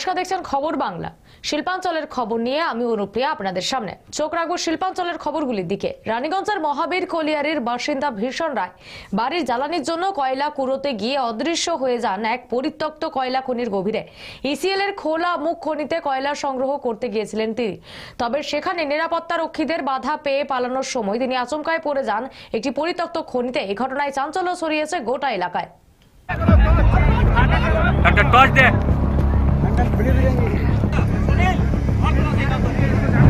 নমস্কার, দেখছেন খবর বাংলা। শিল্পাঞ্চলের খবর নিয়ে আমি অনুপ্রিয়া আপনাদের সামনে। চোখ রাখব শিল্পাঞ্চলের খবরগুলির দিকে। রানীগঞ্জের মহাবীর কলিয়ারির বাসিন্দা ভীষণ রায়। বাড়ির জ্বালানির জন্য কয়লা কুড়োতে গিয়ে অদৃশ্য হয়ে যান এক পরিত্যক্ত কয়লা খনির গভীরে। ইসিএল এর খোলা মুখ খনিতে কয়লা সংগ্রহ করতে গিয়েছিলেন তিনি। তবে সেখানে নিরাপত্তা রক্ষীদের বাধা পেয়ে পালানোর সময় তিনি আচমকায় পড়ে যান একটি পরিত্যক্ত খনিতে। এই ঘটনায় চাঞ্চল্য ছড়িয়েছে গোটা এলাকায়। একটা টর্চ দে।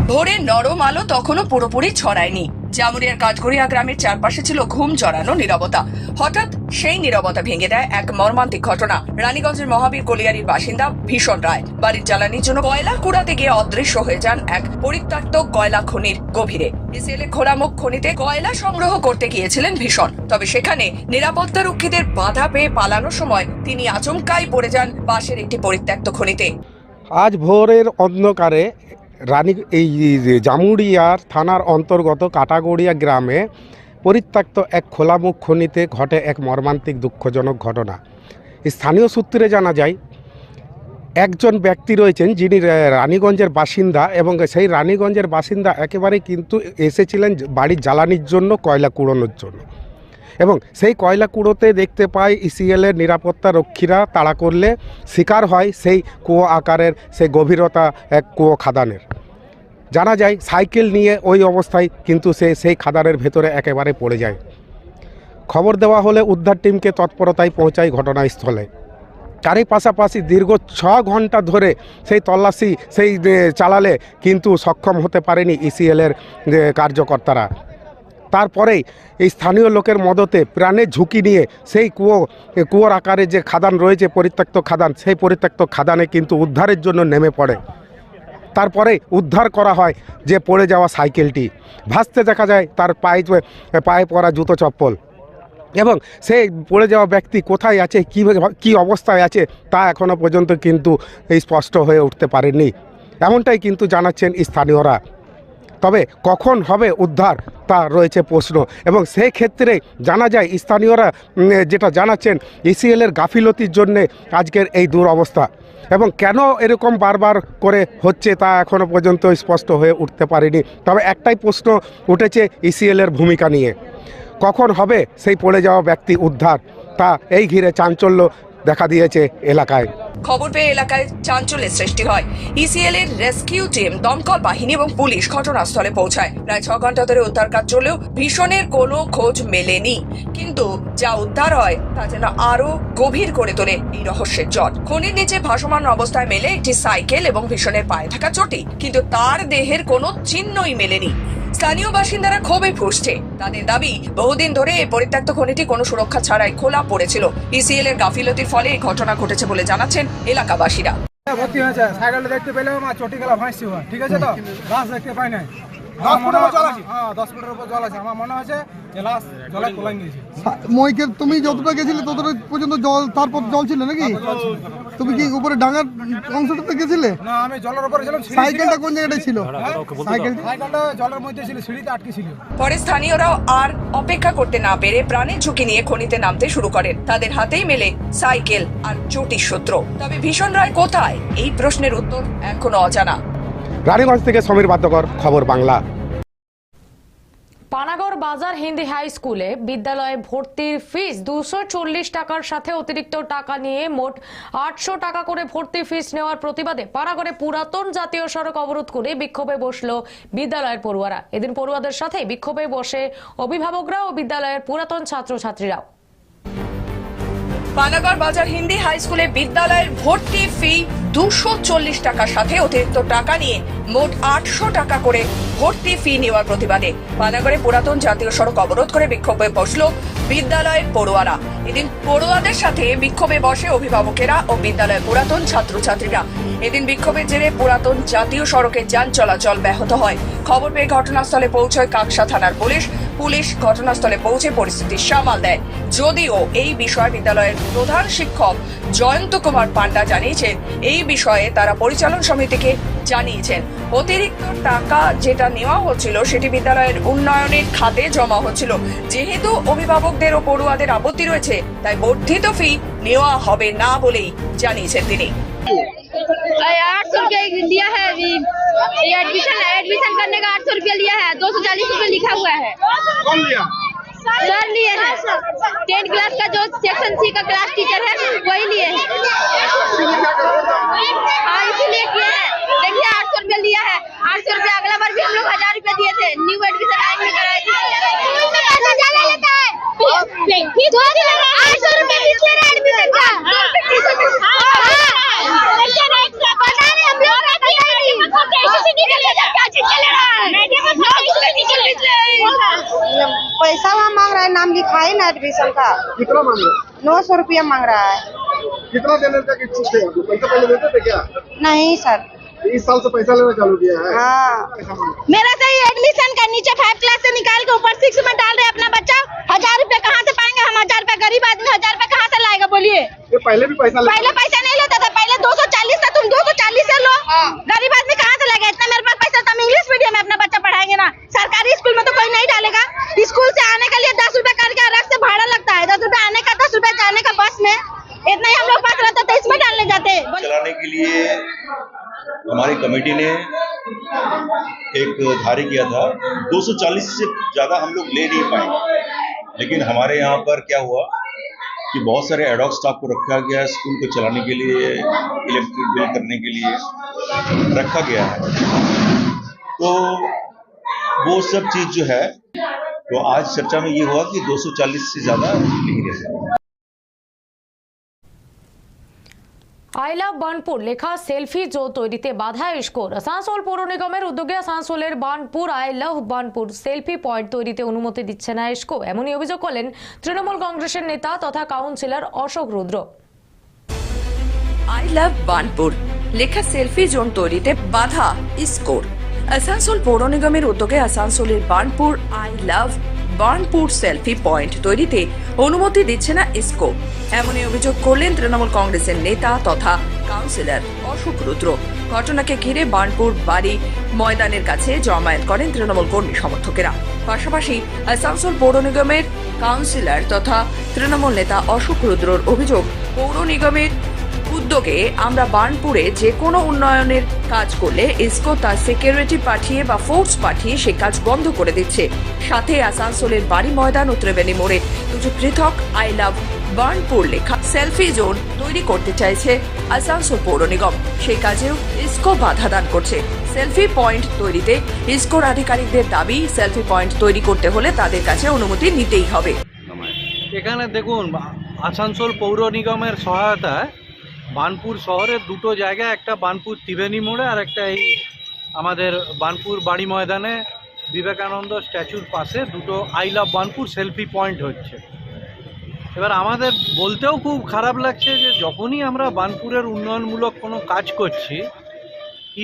ভোরের নরম আলো তখনও পুরোপুরি ছড়ায়নি। জামুরিয়ার কাঠগড়িয়া গ্রামের চারপাশে ছিল ঘুম জড়ানো নীরবতা। হঠাৎ সেই নীরবতা ভেঙে দেয় এক মর্মান্তিক ঘটনা। রানীগঞ্জের মহাবীর কলিয়ারির বাসিন্দা ভীষণ রায়। বাড়ির জ্বালানির জন্য কয়লা কুড়াতে গিয়ে অদৃশ্য হয়ে যান এক পরিত্যক্ত কয়লা খনির গভীরে। ইসিএলে খোলামুখ খনিতে কয়লা সংগ্রহ করতে গিয়েছিলেন ভীষণ। তবে সেখানে নিরাপত্তা রক্ষীদের বাধা পেয়ে পালানোর সময় তিনি আচমকাই পড়ে যান পাশের একটি পরিত্যক্ত খনিতে। আজ ভোরের অন্ধকারে রানী এই জামুড়িয়ার থানার অন্তর্গত কাটাগড়িয়া গ্রামে পরিত্যক্ত এক খোলামুখ খনিতে ঘটে এক মর্মান্তিক দুঃখজনক ঘটনা। স্থানীয় সূত্রে জানা যায়, একজন ব্যক্তি রয়েছেন যিনি রানীগঞ্জের বাসিন্দা এবং সেই রানীগঞ্জের বাসিন্দা একেবারে কিন্তু এসেছিলেন বাড়ির জ্বালানির জন্য, কয়লা কুড়োনোর জন্য। এবং সেই কয়লা কুড়োতে দেখতে পায় ইসিএলের নিরাপত্তা রক্ষীরা তাড়া করলে শিকার হয় সেই কুয়ো আকারের, সেই গভীরতা এক কুয়ো খাদানের। জানা যায় সাইকেল নিয়ে ওই অবস্থায় কিন্তু সে সেই খাদানের ভেতরে একেবারে পড়ে যায়। খবর দেওয়া হলে উদ্ধার টিমকে তৎপরতায় পৌঁছায় ঘটনাস্থলে। তারই পাশাপাশি দীর্ঘ ছ ঘণ্টা ধরে সেই তল্লাশি সেই চালালে কিন্তু সক্ষম হতে পারেনি ইসিএলের কার্যকর্তারা। তারপরেই এই স্থানীয় লোকের মদতে প্রাণের ঝুঁকি নিয়ে সেই কুয়ো কুয়োর আকারে যে খাদান রয়েছে, পরিত্যক্ত খাদান, সেই পরিত্যক্ত খাদানে কিন্তু উদ্ধারের জন্য নেমে পড়ে। তারপরে উদ্ধার করা হয় যে পড়ে যাওয়া সাইকেলটি। ভাসতে দেখা যায় তার পায়ে পায়ে পরা জুতো চপ্পল। এবং সেই পড়ে যাওয়া ব্যক্তি কোথায় আছে কী কী অবস্থায় আছে, তা এখনও পর্যন্ত কিন্তু এই স্পষ্ট হয়ে উঠতে পারেনি এমনটাই কিন্তু জানাচ্ছেন স্থানীয়রা। তবে কখন হবে উদ্ধার তা রয়েছে প্রশ্ন। এবং সেই ক্ষেত্রে জানা যায়, স্থানীয়রা যেটা জানাচ্ছেন ইসিএলের গাফিলতির জন্যে আজকের এই দুরবস্থা। এবং কেন এরকম বারবার করে হচ্ছে তা এখনও পর্যন্ত স্পষ্ট হয়ে উঠতে পারেনি। তবে একটাই প্রশ্ন উঠেছে ইসিএলের ভূমিকা নিয়ে। কখন হবে সেই পড়ে যাওয়া ব্যক্তি উদ্ধার? তা এই ঘিরে চাঞ্চল্য দেখা দিয়েছে এলাকায়। খবর পেয়ে এলাকায় চাঞ্চল্যের সৃষ্টি হয়। ইসিএল এর রেস্কিউ টিম, দমকল বাহিনী এবং পুলিশ ঘটনাস্থলে পৌঁছায়। প্রায় ছ ঘণ্টা ধরে উদ্ধার কাজ চলেও ভীষণের কোনো খোঁজ মেলেনি। কিন্তু যা উদ্ধার হয়, তা যেন আরও গভীর করে তোলে এই রহস্যের জট। খনির নিচে ভাসমান অবস্থায় মেলে একটি সাইকেল এবং ভীষণের পায়ে থাকা চটি। কিন্তু তার দেহের কোনো চিহ্নই মেলেনি। স্থানীয় বাসিন্দারা ক্ষোভে ফুসছে। তাদের দাবি বহুদিন ধরে এই পরিত্যক্ত খনিটি কোনো সুরক্ষা ছাড়াই খোলা পড়েছিল। ইসিএল এর গাফিলতির ফলে এই ঘটনা ঘটেছে বলে জানাচ্ছেন এলাকাবাসীরা। ভর্তি হয়েছে। দেখতে পেলে আমার চটি গেলা ভাসছি ওর, ঠিক আছে তো? লাশ দেখতে পাই নাই? হ্যাঁ দশ ফুটের উপর জল আছে। আমার মনে হচ্ছে যে লাশ জলে কোলাই নিয়েছে। মইকে তুমি যতটা গেছিলে ততটা পর্যন্ত জল তারপর জল ছিল নাকি? তুমি কি উপরে ডাঙার অংশটাতে গেছিলে? না আমি জলের উপরে ছিলাম সাইকেলটা কোন জায়গাটায় ছিল? সাইকেলটা? সাইকেলটা জলের মধ্যে ছিল সিঁড়িতে আটকে ছিল। পরে স্থানীয়রাও আর অপেক্ষা করতে না পেরে প্রাণের ঝুঁকি নিয়ে খনিতে নামতে শুরু করেন। তাদের হাতেই মেলে সাইকেল আর চটির সূত্র। তবে ভীষণ রায় কোথায়? এই প্রশ্নের উত্তর এখনও অজানা। রানীগঞ্জ থেকে সমীর বাদ্যকর খবর বাংলা। বাজার হিন্দি হাই স্কুলে বিদ্যালয়ে ভর্তির ফিস দুশো টাকার সাথে অতিরিক্ত টাকা নিয়ে মোট আটশো টাকা করে ভর্তি ফিস নেওয়ার প্রতিবাদে পাড়াগড়ে পুরাতন জাতীয় সড়ক অবরোধ করে বিক্ষোভে বসল বিদ্যালয়ের পড়ুয়ারা। এদিন পড়ুয়াদের সাথে বিক্ষোভে বসে অভিভাবকরা ও বিদ্যালয়ের পুরাতন ছাত্রছাত্রীরাও। পানাগড় বাজার হিন্দি হাই স্কুলে বিদ্যালয়ের ভর্তি ফি দুশো চল্লিশ টাকার সাথে অতিরিক্ত টাকা নিয়ে মোট আটশো টাকা করে ভর্তি ফি নেওয়ার প্রতিবাদে পানাগড়ে পুরাতন জাতীয় সড়ক অবরোধ করে বিক্ষোভে বসল বিদ্যালয়ের পড়ুয়ারা। এদিন পড়ুয়াদের সাথে বিক্ষোভে বসে অভিভাবকেরা ও বিদ্যালয়ের পুরাতন ছাত্রছাত্রীরা। এদিন বিক্ষোভের জেরে পুরাতন জাতীয় সড়কে যান চলাচল ব্যাহত হয়। খবর পেয়ে ঘটনাস্থলে পৌঁছয় কাকসা থানার পুলিশ। পুলিশ ঘটনাস্থলে পৌঁছে পরিস্থিতি সামাল দেয়। যদিও এই বিষয়ে বিদ্যালয়ের প্রধান শিক্ষক জয়ন্ত কুমার পান্ডা জানিয়েছেন, এই বিষয়ে তারা পরিচালন সমিতিকে জানিয়েছেন অতিরিক্ত টাকা যেটা নেওয়া হচ্ছিল সেটি বিদ্যালয়ের উন্নয়নের খাতে জমা হচ্ছিল যেহেতু অভিভাবকদের ও পড়ুয়াদের আপত্তি রয়েছে তাই বর্ধিত ফি নেওয়া হবে না বলেই জানিয়েছেন তিনি आठ सौ रुपया लिया है अभी ये एडमिशन एडमिशन करने का आठ सौ रुपया लिया है दो सौ चालीस रुपया लिखा हुआ है कौन लिया सर लिए हैं। टेंथ क्लास का जो सेक्शन सी का क्लास टीचर है, वही लिए हैं। हाँ इसीलिए किए हैं। देखिए, आठ सौ रुपया लिया है। आठ सौ रुपया अगला बार भी हम लोग हज़ार रुपया दिए थे। न्यू एडमिशन टाइम में कराए थे। चल है पैसा वहाँ मांग रहा है नाम लिखा है ना एडमिशन का? कितना मांग रहा है? नौ सौ रुपया मांग रहा है। कितना देने तक इच्छुक थे? पैसा पहले देते थे क्या? नहीं सर। इस साल से पैसा लेना चालू किया है। हाँ। मेरा सही एडमिशन का नीचे फाइव क्लास से निकाल के ऊपर सिक्स में डाल रहे अपना बच्चा। हज़ार रुपए कहाँ से पाएँगे हम? हज़ार रुपए गरीब आदमी हज़ार रुपए कहाँ से लाएगा? बोलिए। ये पहले भी पैसा पहले पैसा नहीं लेता था पहले दो सौ चालीस था तुम दो सौ चालीस से लो। गरीब आदमी कहाँ से लाएगा? इतना मेरे पास पैसा तो हम इंग्लिश मीडियम में अपना बच्चा पढ़ाएँगे ना। सरकारी स्कूल में तो कोई नहीं डालेगा। स्कूल से आने के लिए दस रुपए करके अलग से भाड़ा लगता है दस रुपए आने का दस रुपए जाने का बस में इतना ही हम लोग पास रहता तो इसमें डालने जाते बोलिए। चलाने के लिए हमारी कमेटी ने एक धार्य किया था। 240 से ज़्यादा हम लोग ले नहीं पाए। लेकिन हमारे यहाँ पर क्या हुआ कि बहुत सारे एडॉक स्टाफ को रखा गया है स्कूल को चलाने के लिए इलेक्ट्रिक बिल करने के लिए रखा गया है। तो वो सब चीज़ जो है तो आज चर्चा में ये हुआ कि 240 से ज़्यादा नहीं रहे আই লাভ বার্নপুর লেখা সেলফি জো তৈরিতে বাধা ইস্কোর। আসানসোল পৌর নিগমের উদ্যোগে আসানসোলের Burnpur I love Burnpur selfie point তৈরিতে অনুমতি দিচ্ছে না ইস্কো। এমনই অভিযোগ করলেন তৃণমূল কংগ্রেসের নেতা তথা councillor Ashok Rudra. I love Burnpur লেখা সেলফি জোন তৈরিতে বাধা ইস্কোর। আসানসোল পৌর নিগমের উদ্যোগে আসানসোলের Burnpur I love Burnpur selfie point তৈরিতে অনুমতি দিচ্ছে না ইস্কো। এমনই অভিযোগ করলেন তৃণমূল কংগ্রেসের নেতা তথা কাউন্সিলর অশোক রুদ্র। ঘটনাকে ঘিরে বার্নপুর বাড়ি ময়দানের কাছে জমায়েত করেন তৃণমূল কর্মী সমর্থকেরা। পাশাপাশি আসানসোল পৌর নিগমের কাউন্সিলর তথা তৃণমূল নেতা অশোক রুদ্রর অভিযোগ, পৌর নিগমের উদ্যোগে আমরা বার্নপুরে যে কোনো উন্নয়নের কাজ করলে ইসকো তার সিকিউরিটি পাঠিয়ে বা ফোর্স পাঠিয়ে সে কাজ বন্ধ করে দিচ্ছে। সাথে আসানসোলের বাড়ি ময়দান ও মোড়ে দুটো পৃথক আই লাভ বার্নপুর লেখা সেলফি জোন তৈরি করতে চাইছে আসানসোল পৌর নিগম। সেই কাজেও ইসকো বাধা দান করছে। সেলফি পয়েন্ট তৈরিতে ইসকোর আধিকারিকদের দাবি, সেলফি পয়েন্ট তৈরি করতে হলে তাদের কাছে অনুমতি নিতেই হবে। এখানে দেখুন, আসানসোল পৌর নিগমের সহায়তায় বানপুর শহরের দুটো জায়গায় একটা বানপুর ত্রিবেণী মোড়ে আর একটা এই আমাদের বানপুর বাড়ি ময়দানে বিবেকানন্দ স্ট্যাচুর পাশে দুটো I love Burnpur selfie point হচ্ছে। এবার আমাদের বলতেও খুব খারাপ লাগছে যে যখনই আমরা বানপুরের উন্নয়নমূলক কোনো কাজ করছি,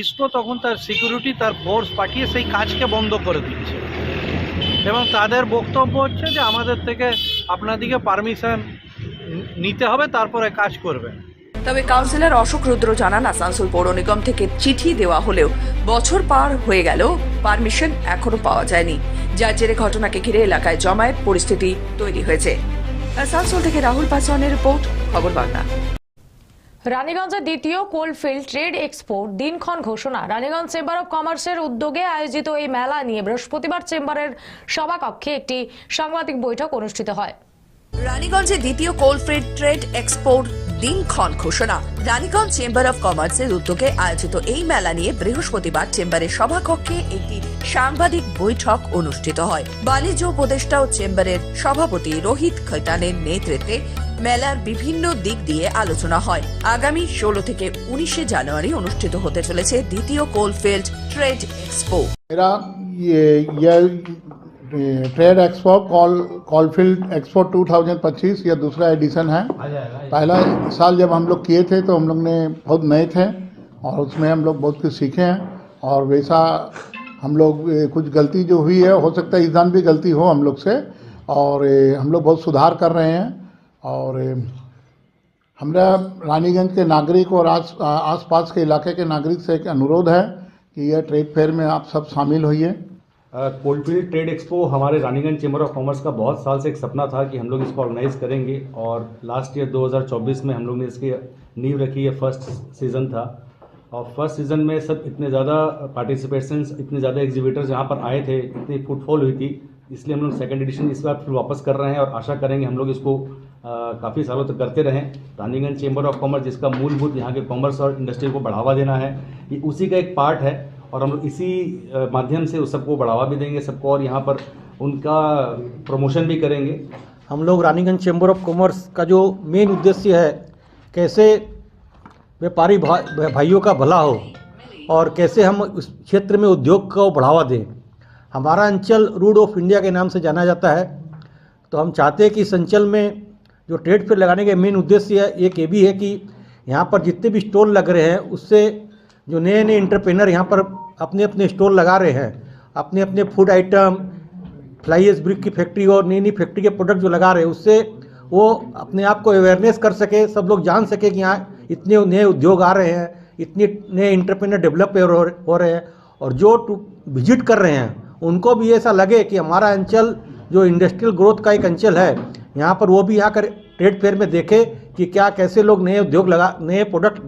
ইসকো তখন তার সিকিউরিটি তার ফোর্স পাঠিয়ে সেই কাজকে বন্ধ করে দিচ্ছে। এবং তাদের বক্তব্য হচ্ছে যে আমাদের থেকে আপনাদিকে পারমিশন নিতে হবে, তারপরে কাজ করবেন। তবে কাউন্সিলর অশোক রুদ্র জানান আসানসোল পৌর নিগম থেকে চিঠি দেওয়া হলেও বছর পার হয়ে গেলেও পারমিশন এখনও পাওয়া যায়নি। যার জেরে ঘটনাকে ঘিরে এলাকায় জমায়েত পরিস্থিতি তৈরি হয়েছে। আসানসোল থেকে রাহুল পাসওয়ানের রিপোর্ট খবর বাংলা। রানীগঞ্জের দ্বিতীয় কোলফিল্ড ট্রেড এক্সপো দিনক্ষণ ঘোষণা। রানীগঞ্জ চেম্বার অব কমার্সের উদ্যোগে আয়োজিত এই মেলা নিয়ে বৃহস্পতিবার চেম্বারের সভাকক্ষে একটি সাংবাদিক বৈঠক অনুষ্ঠিত হয়। রানীগঞ্জে দ্বিতীয় কোলফিল্ড ট্রেড এক্সপোর দিনক্ষণ ঘোষণা। রানীগঞ্জ চেম্বার অব কমার্সের উদ্যোগে আয়োজিত এই মেলা নিয়ে বৃহস্পতিবার চেম্বারের সভাকক্ষে একটি সাংবাদিক বৈঠক অনুষ্ঠিত হয়। বাণিজ্য উপদেষ্টা ও চেম্বারের সভাপতি রোহিত খৈতানের নেতৃত্বে মেলার বিভিন্ন দিক দিয়ে আলোচনা হয়। আগামী ষোলো থেকে উনিশে জানুয়ারি অনুষ্ঠিত হতে চলেছে দ্বিতীয় coalfield trade expo. Trade expo call coalfield expo 2025 ये दूसरा एडिशन है। पहला साल जब हम लोग किए थे तो हम लोग ने बहुत नए थे और उसमें हम लोग बहुत कुछ सीखे हैं और वैसा हम लोग कुछ गलती जो हुई है हो सकता है इस दान भी गलती हो हम लोग से और हम लोग बहुत सुधार कर रहे हैं और हमारा रानीगंज के नागरिक और आस आसपास के इलाके के नागरिक से एक अनुरोध है कि यह ट्रेड फेयर में आप सब शामिल होइए। कोलफील्ड ट्रेड एक्सपो हमारे रानीगंज चेंबर ऑफ़ कॉमर्स का बहुत साल से एक सपना था कि हम लोग इसको ऑर्गेनाइज करेंगे और लास्ट ईयर 2024 में हम लोग ने इसकी नींव रखी है फ़र्स्ट सीज़न था। और फ़र्स्ट सीज़न में सब इतने ज़्यादा पार्टिसिपेशंस इतने ज़्यादा एग्जीबिटर्स यहाँ पर आए थे, इतनी फुटफॉल हुई थी, इसलिए हम लोग सेकेंड एडिशन इस बार फिर वापस कर रहे हैं और आशा करेंगे हम लोग इसको काफ़ी सालों तक करते रहें। रानीगंज चेंबर ऑफ़ कॉमर्स जिसका मूलभूत यहाँ के कॉमर्स और इंडस्ट्री को बढ़ावा देना है, ये उसी का एक पार्ट है। और हम इसी माध्यम से उस सबको बढ़ावा भी देंगे सबको और यहाँ पर उनका प्रमोशन भी करेंगे। हम लोग रानीगंज चैम्बर ऑफ़ कॉमर्स का जो मेन उद्देश्य है कैसे व्यापारी भा, भाइयों का भला हो और कैसे हम उस क्षेत्र में उद्योग को बढ़ावा दें। हमारा अंचल रूड ऑफ़ इंडिया के नाम से जाना जाता है। तो हम चाहते हैं कि इस अंचल में जो ट्रेड फेयर लगाने का मेन उद्देश्य है एक ये भी है कि यहाँ पर जितने भी स्टॉल लग रहे हैं उससे जो नए नए इंटरप्रेनर यहाँ पर अपने अपने स्टोर लगा रहे हैं अपने अपने food item fly ash brick की फैक्ट्री और नई नई फैक्ट्री के प्रोडक्ट जो लगा रहे हैं, उससे वो अपने आप को अवेयरनेस कर सके, सब लोग जान सके कि यहाँ इतने नए उद्योग आ रहे हैं, इतने नए इंटरप्रेनर डेवलप हो रहे हैं और जो विज़िट कर रहे हैं, उनको भी ऐसा लगे कि हमारा अंचल जो इंडस्ट्रियल ग्रोथ का एक अंचल है, यहाँ पर वो भी आकर ट्रेड फेयर में देखे कि क्या कैसे लोग नए उद्योग लगा, नए प्रोडक्ट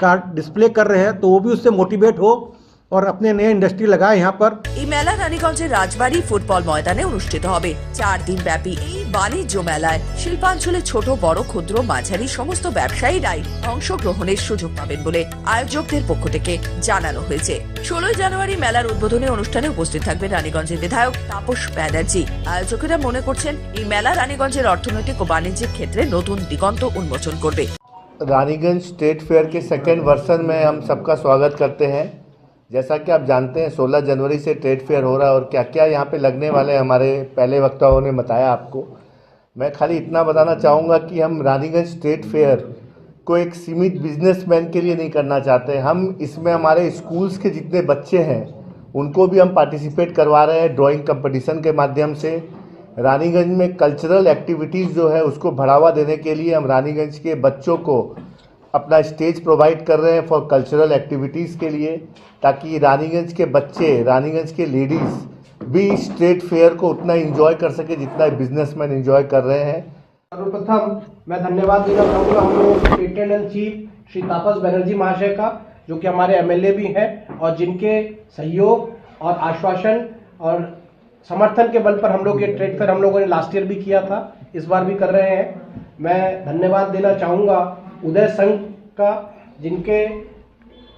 का डिस्प्ले कर रहे हैं तो वो भी उससे मोटिवेट हो और अपने नए इंडस्ट्री लगाए यहाँ पर এই মেলা রানীগঞ্জের রাজবাড়ী ফুটবল ময়দানে অনুষ্ঠিত হবে চার দিন ব্যাপী এই বাণিজ্য মেলায় শিল্পাঞ্চলে ছোট বড় ক্ষুদ্র মাঝারি সমস্ত ব্যবসায়ীরাই অংশগ্রহণের সুযোগ পাবেন বলে আয়োজকদের পক্ষ থেকে জানানো হয়েছে ষোলোই জানুয়ারি মেলার উদ্বোধনী অনুষ্ঠানে উপস্থিত থাকবেন রানীগঞ্জের বিধায়ক তাপস ব্যানার্জি আয়োজকেরা মনে করছেন এই মেলা রানীগঞ্জের অর্থনৈতিক ও বাণিজ্যিক ক্ষেত্রে নতুন দিগন্ত উন্মোচন করবে रानीगंज स्टेट फेयर के सेकेंड वर्सन में हम सबका स्वागत करते हैं जैसा कि आप जानते हैं 16 जनवरी से ट्रेड फेयर हो रहा है और क्या क्या यहाँ पे लगने वाले हमारे पहले वक्ताओं ने बताया आपको। मैं खाली इतना बताना चाहूँगा कि हम रानीगंज ट्रेड फेयर को एक सीमित बिजनेसमैन के लिए नहीं करना चाहते। हम इसमें हमारे स्कूल्स के जितने बच्चे हैं, उनको भी हम पार्टिसिपेट करवा रहे हैं ड्राइंग कंपटीशन के माध्यम से। रानीगंज में कल्चरल एक्टिविटीज़ जो है, उसको बढ़ावा देने के लिए हम रानीगंज के बच्चों को अपना स्टेज प्रोवाइड कर रहे हैं फॉर कल्चरल एक्टिविटीज़ के लिए, ताकि रानीगंज के बच्चे, रानीगंज के लेडीज़ भी ट्रेड फेयर को उतना इंजॉय कर सके जितना बिजनेसमैन इंजॉय कर रहे हैं। सर्वप्रथम मैं धन्यवाद देना चाहूँगा हम लोग patron and chief Shri Tapas Banerjee महाशय का, जो कि हमारे एमएलए भी हैं और जिनके सहयोग और आश्वासन और समर्थन के बल पर हम लोग ये ट्रेड फेयर हम लोगों ने लास्ट ईयर भी किया था, इस बार भी कर रहे हैं। मैं धन्यवाद देना चाहूँगा उदय संघ का जिनके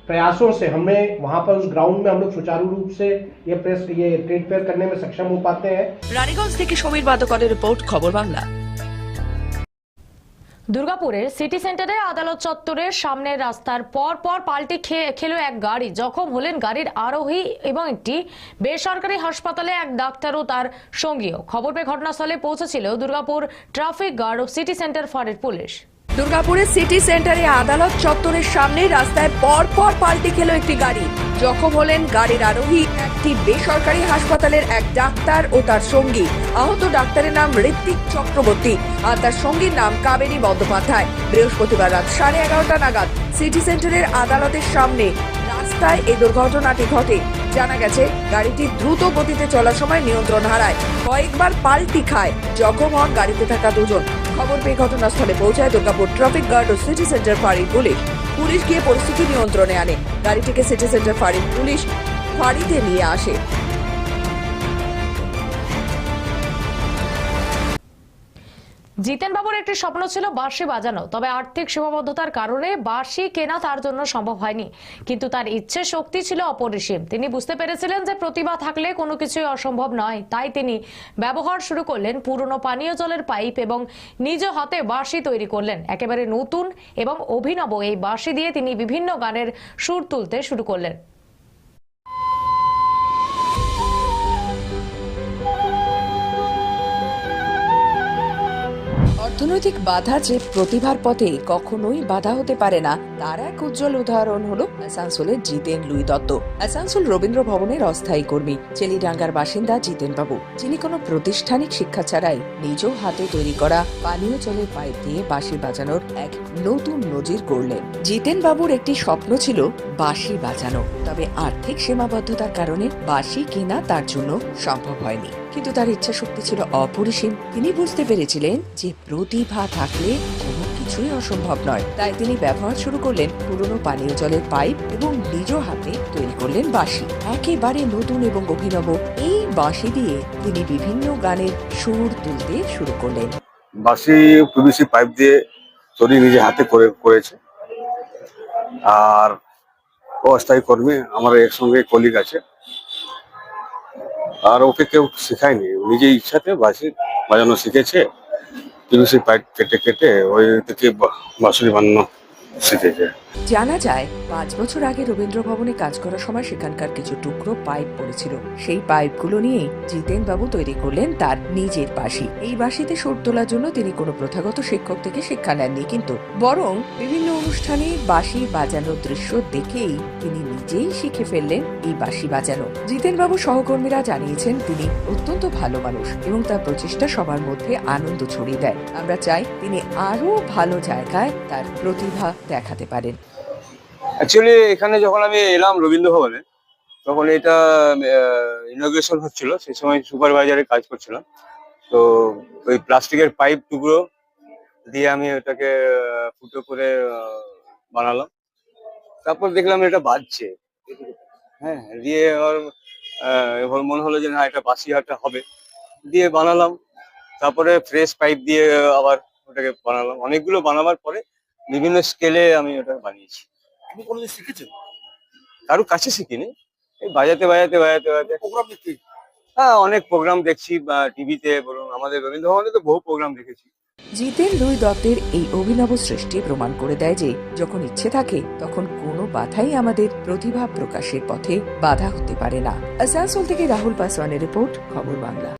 प्रयासों से हमें वहाँ पर उस ग्राउंड में हम लोग सुचारू रूप से ये प्रेस ये ट्रेड फेयर करने में सक्षम हो पाते हैं রানীগঞ্জ থেকে সমীর বাদকরের রিপোর্ট খবর বাংলা দুর্গাপুরের সিটি সেন্টারে আদালত চত্বরের সামনের রাস্তার পর পর পাল্টি খেয়ে খেলো এক গাড়ি জখম হলেন গাড়ির আরোহী এবং একটি বেসরকারি হাসপাতালে এক ডাক্তার ও তার সঙ্গীও খবর পেয়ে ঘটনাস্থলে পৌঁছেছিল দুর্গাপুর ট্রাফিক গার্ড ও সিটি সেন্টার ফাঁড়ির পুলিশ দুর্গাপুরের সিটি সেন্টারে আদালত চত্বরের সামনে রাস্তায় পর পর পাল্টে খেলো একটি গাড়ি। জখম হলেন গাড়ির আরোহী একটি বেসরকারি হাসপাতালের এক ডাক্তার ও তার সঙ্গী। আহত ডাক্তারের নাম ঋত্বিক চক্রবর্তী আর তার সঙ্গীর নাম কাবেরী বন্দ্যোপাধ্যায়। বৃহস্পতিবার রাত সাড়ে এগারোটা নাগাদ সিটি সেন্টারের আদালতের সামনে রাস্তায় এই দুর্ঘটনাটি ঘটে। জানা গেছে, গাড়িটি দ্রুত গতিতে চলার সময় নিয়ন্ত্রণ হারায়। কয়েকবার পাল্টি খায়। জখম হন গাড়িতে থাকা দুজন। খবর পেয়ে ঘটনাস্থলে পৌঁছায় দুর্গাপুর ট্রাফিক গার্ড ও সিটি সেন্টার ফাঁড়ির পুলিশ। পুলিশ গিয়ে পরিস্থিতি নিয়ন্ত্রণে আনে। গাড়িটিকে সিটি সেন্টার ফাঁড়ির পুলিশ ফাঁড়িতে নিয়ে আসে। জিতেন বাবুর একটি স্বপ্ন ছিল বাঁশি বাজানো, তবে আর্থিক সীমাবদ্ধতার কারণে বাঁশি কেনা তার জন্য সম্ভব হয়নি। কিন্তু তার ইচ্ছে শক্তি ছিল অপরিসীম। তিনি বুঝতে পেরেছিলেন যে প্রতিভা থাকলে কোনো কিছুই অসম্ভব নয়। তাই তিনি ব্যবহার শুরু করলেন পুরনো পানীয় জলের পাইপ এবং নিজ হাতে বাঁশি তৈরি করলেন। একেবারে নতুন এবং অভিনব এই বাঁশি দিয়ে তিনি বিভিন্ন গানের সুর তুলতে শুরু করলেন। অর্থনৈতিক বাধা যে প্রতিভার পথে কখনোই বাধা হতে পারে না, তার এক উজ্জ্বল উদাহরণ হলো আসানসোলের জিতেন লুই দত্ত। আসানসোল রবীন্দ্র ভবনের অস্থায়ী কর্মী, চেলিডাঙ্গার বাসিন্দা জিতেন বাবু, যিনি কোনো প্রাতিষ্ঠানিক শিক্ষা ছাড়াই নিজ হাতে তৈরি করা পানীয় জলের পাইপ দিয়ে বাঁশি বাজানোর এক নতুন নজির গড়লেন। জিতেন বাবুর একটি স্বপ্ন ছিল বাঁশি বাজানো, তবে আর্থিক সীমাবদ্ধতার কারণে বাঁশি কেনা তার জন্য সম্ভব হয়নি। কিন্তু তার ইচ্ছা শক্তি ছিল অপরিসীম। তিনি বুঝতে পেরেছিলেন যে প্রতিভা থাকলে কোনো কিছুই অসম্ভব নয়। তাই তিনি ব্যবহার শুরু করলেন পুরনো পানীয় জলের পাইপ এবং নিজ হাতে তৈরি করলেন বাঁশি। একেবারে নতুন এবং অভিনব। এই বাঁশি দিয়ে তিনি বিভিন্ন গানের সুর তুলতে শুরু করলেন। বাসি পিভিসি পাইপ দিয়ে তৈরি নিজে হাতে করে, করেছে। আর অস্থায়ী কর্মী আমার এর সঙ্গে কলিগ আছে। আর ওকে কেউ শেখায়নি। নিজের ইচ্ছাতে বাসি বাজানো শিখেছে। পিভিসি পাইপ কেটে কেটে ওই থেকে বাঁশুরি বানানো শিখেছে। জানা যায়, পাঁচ বছর আগে রবীন্দ্র ভবনে কাজ করার সময় সেখানকার কিছু টুকরো পাইপ পড়েছিল। সেই পাইপগুলো নিয়েই জিতেন বাবু তৈরি করলেন তার নিজের বাঁশি। এই বাঁশিতে সুর তোলার জন্য তিনি কোনো প্রথাগত শিক্ষক থেকে শিক্ষা নেননি, কিন্তু বরং বিভিন্ন অনুষ্ঠানে বাঁশি বাজানোর দৃশ্য দেখেই তিনি নিজেই শিখে ফেললেন এই বাঁশি বাজানো। জিতেন বাবু সহকর্মীরা জানিয়েছেন, তিনি অত্যন্ত ভালো মানুষ এবং তার প্রচেষ্টা সবার মধ্যে আনন্দ ছড়িয়ে দেয়। আমরা চাই তিনি আরও ভালো জায়গায় তার প্রতিভা দেখাতে পারেন। অ্যাকচুয়ালি এখানে যখন আমি এলাম রবীন্দ্র ভবনে তখন এটা ইনগ্রেশন হচ্ছিল সেই সময় সুপারভাইজারে কাজ করছিলাম তো ওই প্লাস্টিকের পাইপ টুকরো দিয়ে আমি ওটাকে ফুটো করে বানালাম। তারপর দেখলাম এটা বাজছে। হ্যাঁ দিয়ে আহ, এবার মনে হলো যে না এটা বাসি হাটটা হবে। দিয়ে বানালাম। তারপরে ফ্রেশ পাইপ দিয়ে আবার ওটাকে বানালাম। অনেকগুলো বানাবার পরে বিভিন্ন স্কেলে আমি ওটা বানিয়েছি। আপনি কোনোদিন শিখেছেন? কারও কাছে শিখিনি। এই বাজাতে বাজাতে বাজাতে বাজাতে। প্রোগ্রাম দেখতে? হ্যাঁ অনেক প্রোগ্রাম দেখছি বা টিভিতে বলুন আমাদের রবীন্দ্র ভবনে তো বহু প্রোগ্রাম দেখেছি। জিতেন রুই দত্তের এই অভিনব সৃষ্টি প্রমাণ করে দেয় যে যখন ইচ্ছে থাকে তখন কোনো বাধাই আমাদের প্রতিভা প্রকাশের পথে বাধা হতে পারে না। আসানসোল থেকে রাহুল পাসওয়ানের রিপোর্ট খবর বাংলা।